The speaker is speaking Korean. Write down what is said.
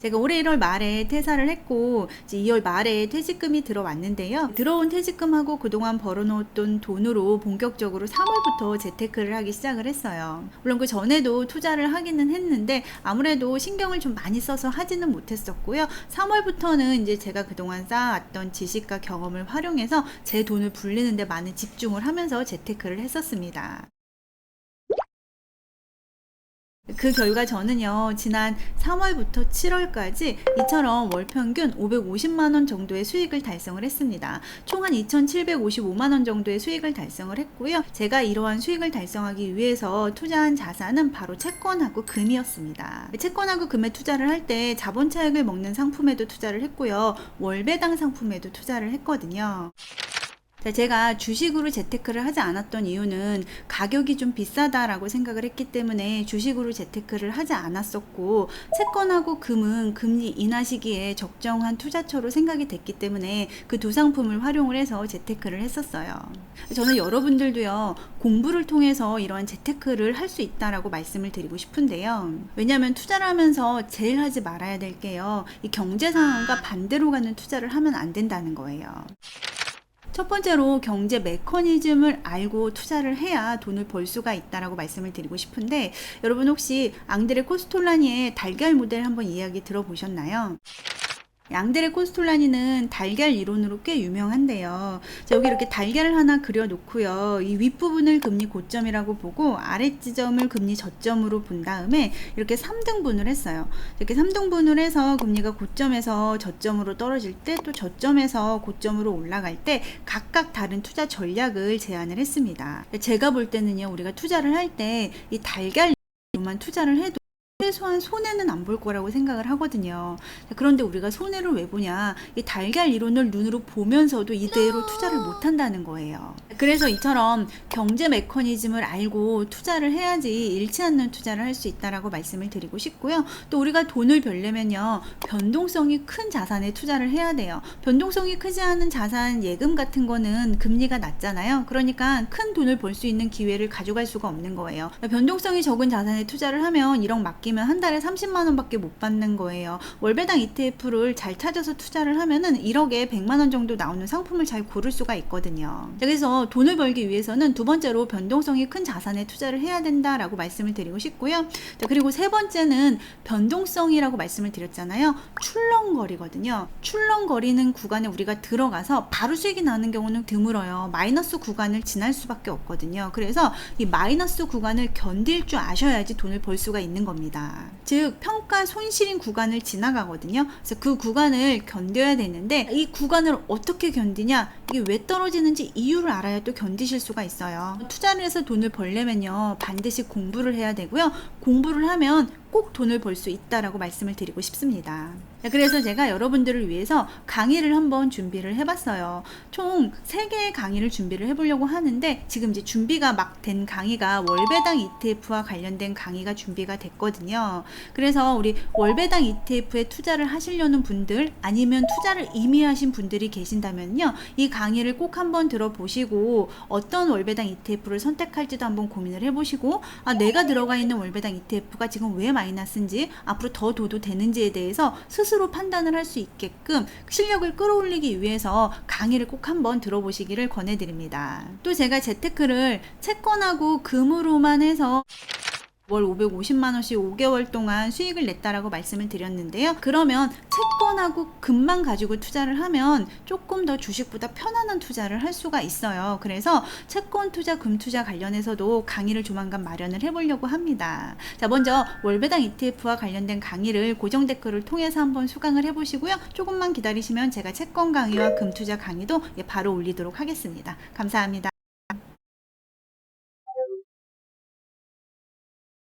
제가 올해 1월 말에 퇴사를 했고 이제 2월 말에 퇴직금이 들어왔는데요. 들어온 퇴직금하고 그동안 벌어놓았던 돈으로 본격적으로 3월부터 재테크를 하기 시작을 했어요. 물론 그 전에도 투자를 하기는 했는데 아무래도 신경을 좀 많이 써서 하지는 못했었고요. 3월부터는 이제 제가 그동안 쌓아왔던 지식과 경험을 활용해서 제 돈을 불리는데 많은 집중을 하면서 재테크를 했었습니다. 그 결과 저는요, 지난 3월부터 7월까지 이처럼 월 평균 550만원 정도의 수익을 달성을 했습니다. 총 한 2,755만원 정도의 수익을 달성을 했고요. 제가 이러한 수익을 달성하기 위해서 투자한 자산은 바로 채권하고 금이었습니다. 채권하고 금에 투자를 할 때 자본 차익을 먹는 상품에도 투자를 했고요. 월배당 상품에도 투자를 했거든요. 자, 제가 주식으로 재테크를 하지 않았던 이유는 가격이 좀 비싸다라고 생각을 했기 때문에 주식으로 재테크를 하지 않았었고 채권하고 금은 금리 인하 시기에 적정한 투자처로 생각이 됐기 때문에 그 두 상품을 활용을 해서 재테크를 했었어요. 저는 여러분들도요 공부를 통해서 이러한 재테크를 할 수 있다라고 말씀을 드리고 싶은데요. 왜냐하면 투자를 하면서 제일 하지 말아야 될 게요 이 경제 상황과 반대로 가는 투자를 하면 안 된다는 거예요. 첫 번째로 경제 메커니즘을 알고 투자를 해야 돈을 벌 수가 있다라고 말씀을 드리고 싶은데 여러분 혹시 앙드레 코스톨라니의 달걀 모델 한번 이야기 들어보셨나요? 양델의 코스톨라니는 달걀 이론으로 꽤 유명한데요. 자, 여기 이렇게 달걀을 하나 그려놓고요. 이 윗부분을 금리 고점이라고 보고 아랫 지점을 금리 저점으로 본 다음에 이렇게 3등분을 했어요. 이렇게 3등분을 해서 금리가 고점에서 저점으로 떨어질 때 또 저점에서 고점으로 올라갈 때 각각 다른 투자 전략을 제안을 했습니다. 제가 볼 때는요. 우리가 투자를 할 때 이 달걀 만 투자를 해도 최소한 손해는 안 볼 거라고 생각을 하거든요. 그런데 우리가 손해를 왜 보냐? 이 달걀 이론을 눈으로 보면서도 이대로 투자를 못 한다는 거예요. 그래서 이처럼 경제 메커니즘을 알고 투자를 해야지 잃지 않는 투자를 할 수 있다라고 말씀을 드리고 싶고요. 또 우리가 돈을 벌려면요. 변동성이 큰 자산에 투자를 해야 돼요. 변동성이 크지 않은 자산 예금 같은 거는 금리가 낮잖아요. 그러니까 큰 돈을 벌 수 있는 기회를 가져갈 수가 없는 거예요. 변동성이 적은 자산에 투자를 하면 1억 맡기 면 한 달에 30만 원밖에 못 받는 거예요. 월배당 ETF를 잘 찾아서 투자를 하면은 1억에 100만 원 정도 나오는 상품을 잘 고를 수가 있거든요. 그래서 돈을 벌기 위해서는 두 번째로 변동성이 큰 자산에 투자를 해야 된다라고 말씀을 드리고 싶고요. 자, 그리고 세 번째는 변동성이라고 말씀을 드렸잖아요. 출렁거리거든요. 출렁거리는 구간에 우리가 들어가서 바로 수익이 나는 경우는 드물어요. 마이너스 구간을 지날 수밖에 없거든요. 그래서 이 마이너스 구간을 견딜 줄 아셔야지 돈을 벌 수가 있는 겁니다. 즉 평가 손실인 구간을 지나가거든요. 그래서 그 구간을 견뎌야 되는데 이 구간을 어떻게 견디냐? 이게 왜 떨어지는지 이유를 알아야 또 견디실 수가 있어요. 투자를 해서 돈을 벌려면요. 반드시 공부를 해야 되고요. 공부를 하면 꼭 돈을 벌 수 있다라고 말씀을 드리고 싶습니다. 자, 그래서 제가 여러분들을 위해서 강의를 한번 준비를 해봤어요. 총 3개의 강의를 준비를 해보려고 하는데 지금 이제 준비가 막 된 강의가 월배당 ETF와 관련된 강의가 준비가 됐거든요. 그래서 우리 월배당 ETF에 투자를 하시려는 분들 아니면 투자를 이미 하신 분들이 계신다면요. 이 강의를 꼭 한번 들어보시고 어떤 월배당 ETF를 선택할지도 한번 고민을 해보시고 아, 내가 들어가 있는 월배당 ETF가 지금 왜 마이너스인지 앞으로 더 둬도 되는지에 대해서 스스로 판단을 할 수 있게끔 실력을 끌어올리기 위해서 강의를 꼭 한번 들어보시기를 권해드립니다. 또 제가 재테크를 채권하고 금으로만 해서 월 550만 원씩 5개월 동안 수익을 냈다라고 말씀을 드렸는데요. 그러면 채권하고 금만 가지고 투자를 하면 조금 더 주식보다 편안한 투자를 할 수가 있어요. 그래서 채권 투자, 금 투자 관련해서도 강의를 조만간 마련을 해보려고 합니다. 자, 먼저 월배당 ETF와 관련된 강의를 고정 댓글을 통해서 한번 수강을 해보시고요. 조금만 기다리시면 제가 채권 강의와 금 투자 강의도 예, 바로 올리도록 하겠습니다. 감사합니다.